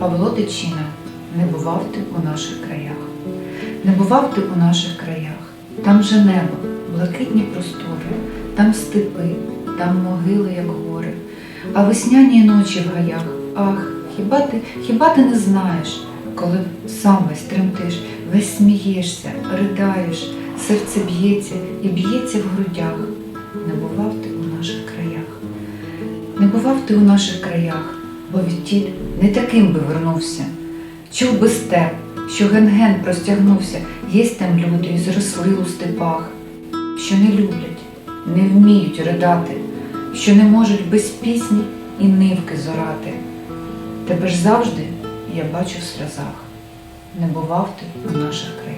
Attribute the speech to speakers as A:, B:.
A: Павло Тичина, не бував ти у наших краях. Не бував ти у наших краях. Там же небо, блакитні простори, там степи, там могили, як гори, а весняні ночі в гаях. Ах, хіба ти, хіба ти не знаєш, коли сам весь тремтиш, весь смієшся, придаєш, серце б'ється і б'ється в грудях. Не бував ти у наших краях. Не бував ти у наших краях, бо відтіль не таким би вернувся. Чув би степ, що ген-ген простягнувся, єсть там люди і зросли у степах, що не люблять, не вміють ридати, що не можуть без пісні і нивки зорати. Тебе ж завжди я бачу в сльозах. Не бував ти у наших краях.